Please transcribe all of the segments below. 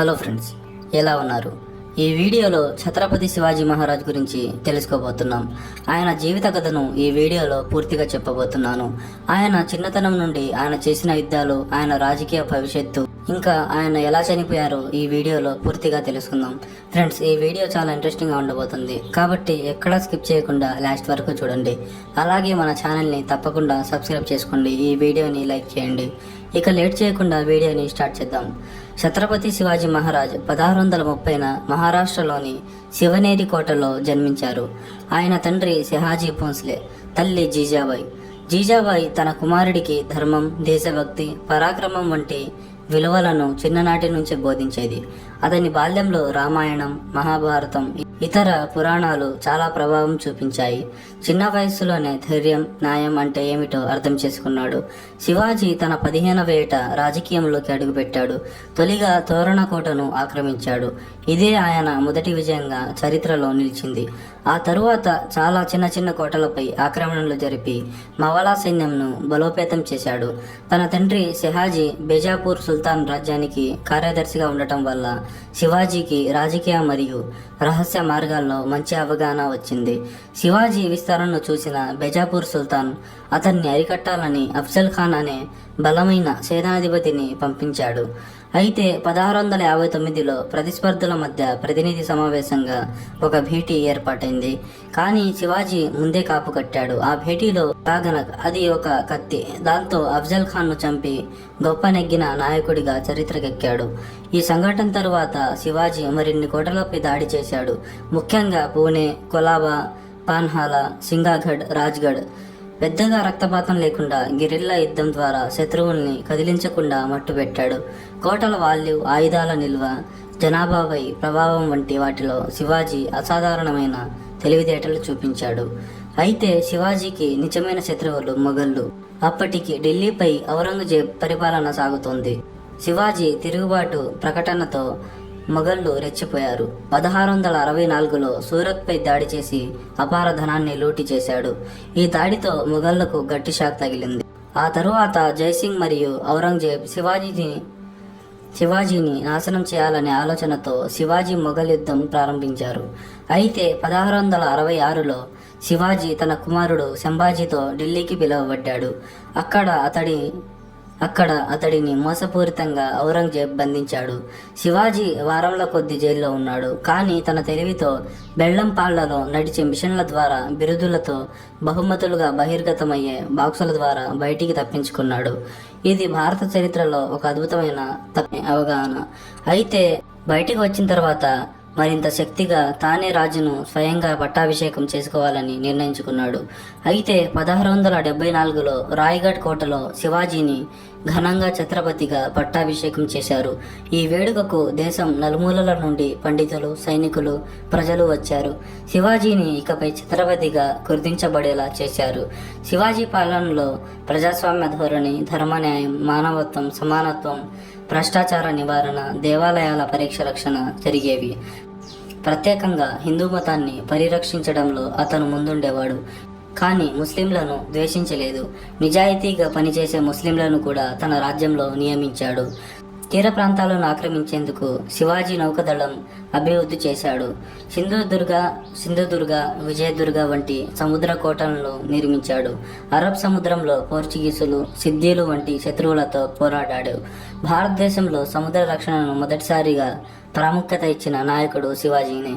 Hello friends ఎలా ఉన్నారు? ఈ వీడియోలో ఛత్రపతి శివాజీ మహారాజ్ గురించి తెలుసుకోబోతున్నాం. ఆయన జీవిత కథను ఈ వీడియోలో పూర్తిగా చెప్పబోతున్నాను. ఆయన చిన్నతనం నుండి ఆయన చేసిన యుద్ధాలు ఆయన రాజకీయ భవిష్యత్తు ఇంకా ఆయన ఎలా చనిపోయారో ఈ వీడియోలో పూర్తిగా తెలుసుకుందాం. ఫ్రెండ్స్ ఈ వీడియో చాలా ఇంట్రెస్టింగ్గా ఉండబోతుంది. కాబట్టి ఎక్కడా స్కిప్ చేయకుండా లాస్ట్ వరకు చూడండి. అలాగే మన ఛానల్ని తప్పకుండా సబ్స్క్రైబ్ చేసుకోండి. ఈ వీడియోని లైక్ చేయండి. ఇక లేట్ చేయకుండా వీడియోని స్టార్ట్ చేద్దాం. ఛత్రపతి శివాజీ మహారాజ్ పదహారు వందల ముప్పైన మహారాష్ట్రలోని శివనేరి కోటలో జన్మించారు. ఆయన తండ్రి సిహాజీ భోన్స్లే తల్లి జీజాబాయి. జీజాబాయి తన కుమారుడికి ధర్మం దేశభక్తి పరాక్రమం వంటి విలువలను చిన్ననాటి నుంచే బోధించేది. అతని బాల్యంలో రామాయణం మహాభారతం ఇతర పురాణాలు చాలా ప్రభావం చూపించాయి. చిన్న వయస్సులోనే ధైర్యం న్యాయం అంటే ఏమిటో అర్థం చేసుకున్నాడు. శివాజీ తన పదిహేనవ ఏట రాజకీయంలోకి అడుగుపెట్టాడు. తొలిగా తోరణకోటను ఆక్రమించాడు. ఇదే ఆయన మొదటి విజయంగా చరిత్రలో నిలిచింది. ఆ తరువాత చాలా చిన్న చిన్న కోటలపై ఆక్రమణలు జరిపి మవలా సైన్యంను బలోపేతం చేశాడు. తన తండ్రి షెహాజీ బేజాపూర్ సుల్తాన్ రాజ్యానికి కార్యదర్శిగా ఉండటం వల్ల శివాజీకి రాజకీయ మరియు రహస్య మార్గాల్లో మంచి అవగాహన వచ్చింది. శివాజీ విస్తరణను చూసిన బెజాపూర్ సుల్తాన్ అతన్ని అరికట్టాలని అఫ్జల్ ఖాన్ అనే బలమైన సేనాధిపతిని పంపించాడు. అయితే పదహారు వందల యాభై తొమ్మిదిలో ప్రతిస్పర్ధుల మధ్య ప్రతినిధి సమావేశంగా ఒక భేటీ ఏర్పాటైంది. కానీ శివాజీ ముందే కాపు కట్టాడు. ఆ భేటీలో కాగనక్ అది ఒక కత్తి. దాంతో అఫ్జల్ ఖాన్ను చంపి గొప్ప నెగ్గిన నాయకుడిగా చరిత్రకెక్కాడు. ఈ సంఘటన తరువాత శివాజీ మరిన్ని కోటలపై దాడి చేశాడు. ముఖ్యంగా పూణే కొలాబా పాన్హాలా సింగాగఢ్ రాజ్గఢ్ పెద్దగా రక్తపాతం లేకుండా గిరిల్లా యుద్ధం ద్వారా శత్రువుల్ని కదిలించకుండా మట్టుపెట్టాడు కోటల వాల్యూ ఆయుధాల నిల్వ జనాభాపై ప్రభావం వంటి వాటిలో శివాజీ అసాధారణమైన తెలివితేటలు చూపించాడు. అయితే శివాజీకి నిజమైన శత్రువులు మొఘళ్ళు. అప్పటికి ఢిల్లీపై ఔరంగజేబ్ పరిపాలన సాగుతోంది. శివాజీ తిరుగుబాటు ప్రకటనతో మొఘళ్ళు రెచ్చిపోయారు. పదహారు వందల అరవై నాలుగులో సూరత్పై దాడి చేసి అపార ధనాన్ని లూటి చేశాడు. ఈ దాడితో మొఘళ్ళకు గట్టి షాక్ తగిలింది. ఆ తరువాత జైసింగ్ మరియు ఔరంగజేబ్ శివాజీని శివాజీని నాశనం చేయాలనే ఆలోచనతో శివాజీ మొఘల్ యుద్ధం ప్రారంభించారు. అయితే పదహారు వందల అరవై ఆరులో శివాజీ తన కుమారుడు సంభాజీతో ఢిల్లీకి పిలువబడ్డాడు. అక్కడ అతడి అక్కడ అతడిని మోసపూరితంగా ఔరంగజేబ్ బంధించాడు. శివాజీ వారంల కొద్ది జైల్లో ఉన్నాడు. కానీ తన తెలివితో బెల్లంపాళ్ళలో నడిచే మిషన్ల ద్వారా బిరుదులతో బహుమతులుగా బహిర్గతమయ్యే బాక్సుల ద్వారా బయటికి తప్పించుకున్నాడు. ఇది భారత చరిత్రలో ఒక అద్భుతమైన అవగాహన. అయితే బయటికి వచ్చిన తర్వాత మరింత శక్తిగా తానే రాజును స్వయంగా పట్టాభిషేకం చేసుకోవాలని నిర్ణయించుకున్నాడు. అయితే పదహారు వందల డెబ్బై నాలుగులో రాయ్గఢ్ కోటలో శివాజీని ఘనంగా ఛత్రపతిగా పట్టాభిషేకం చేశారు. ఈ వేడుకకు దేశం నలుమూలల నుండి పండితులు సైనికులు ప్రజలు వచ్చారు. శివాజీని ఇకపై ఛత్రపతిగా గుర్తించబడేలా చేశారు. శివాజీ పాలనలో ప్రజాస్వామ్య ధోరణి ధర్మన్యాయం మానవత్వం సమానత్వం భ్రష్టాచార నివారణ దేవాలయాల పరీక్ష రక్షణ జరిగేవి. ప్రత్యేకంగా హిందూ మతాన్ని పరిరక్షించడంలో అతను ముందుండేవాడు. కానీ ముస్లింలను ద్వేషించలేదు. నిజాయితీగా పనిచేసే ముస్లింలను కూడా తన రాజ్యంలో నియమించాడు. తీర ప్రాంతాలను ఆక్రమించేందుకు శివాజీ నౌకదళం అభివృద్ధి చేశాడు. సింధుదుర్గ సింధుదుర్గ విజయదుర్గ వంటి సముద్ర కోటలను నిర్మించాడు. అరబ్ సముద్రంలో పోర్చుగీసులు సిద్ధీలు వంటి శత్రువులతో పోరాడాడు. భారతదేశంలో సముద్ర రక్షణను మొదటిసారిగా ప్రాముఖ్యత ఇచ్చిన నాయకుడు శివాజీనే.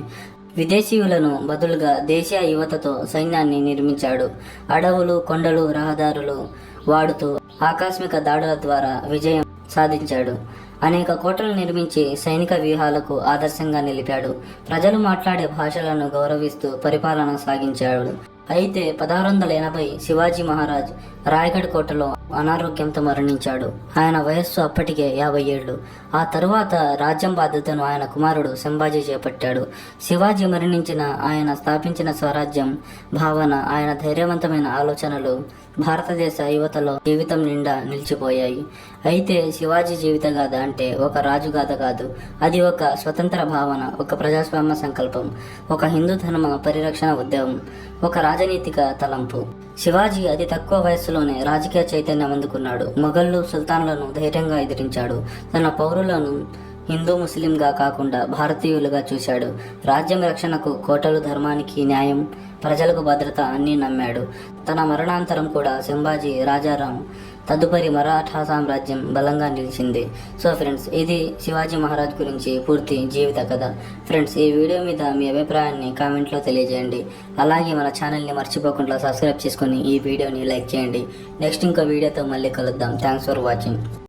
విదేశీయులను బదులుగా దేశీయ యువతతో సైన్యాన్ని నిర్మించాడు. అడవులు కొండలు రహదారులు వాడుతూ ఆకస్మిక దాడుల ద్వారా విజయం సాధించాడు. అనేక కోటలు నిర్మించి సైనిక వ్యూహాలకు ఆదర్శంగా నిలిపాడు. ప్రజలు మాట్లాడే భాషలను గౌరవిస్తూ పరిపాలన సాగించాడు. అయితే పదహారు వందల ఎనభై శివాజీ మహారాజ్ రాయగఢ్ కోటలో అనారోగ్యంతో మరణించాడు. ఆయన వయస్సు అప్పటికే యాభై ఏళ్ళు. ఆ తరువాత రాజ్యం బాధ్యతను ఆయన కుమారుడు సంభాజీ చేపట్టాడు. శివాజీ మరణించిన ఆయన స్థాపించిన స్వరాజ్యం భావన ఆయన ధైర్యవంతమైన ఆలోచనలు భారతదేశ యువతలో జీవితం నిండా నిలిచిపోయాయి. అయితే శివాజీ జీవిత గాథ అంటే ఒక రాజు గాథ కాదు. అది ఒక స్వతంత్ర భావన ఒక ప్రజాస్వామ్య సంకల్పం ఒక హిందూ ధర్మ పరిరక్షణ ఉద్యమం ఒక రాజనీతిక తలంపు. శివాజీ అతి తక్కువ వయస్సులోనే రాజకీయ చైతన్యం అందుకున్నాడు. మొఘళ్ళు సుల్తాన్లను ధైర్యంగా ఎదిరించాడు. తన పౌరులను హిందూ ముస్లింగా కాకుండా భారతీయులుగా చూశాడు. రాజ్యం రక్షణకు కోటలు ధర్మానికి న్యాయం ప్రజలకు భద్రత అన్నీ నమ్మాడు. తన మరణాంతరం కూడా సింబాజీ రాజారాం తదుపరి మరాఠా సామ్రాజ్యం బలంగా నిలిచింది. సో ఫ్రెండ్స్ ఇది శివాజీ మహారాజ్ గురించి పూర్తి జీవిత కథ. ఫ్రెండ్స్ ఈ వీడియో మీద మీ అభిప్రాయాన్ని కామెంట్లో తెలియజేయండి. అలాగే మన ఛానల్ని మర్చిపోకుండా సబ్స్క్రైబ్ చేసుకొని ఈ వీడియోని లైక్ చేయండి. నెక్స్ట్ ఇంకో వీడియోతో మళ్ళీ కలుద్దాం. Thanks for watching.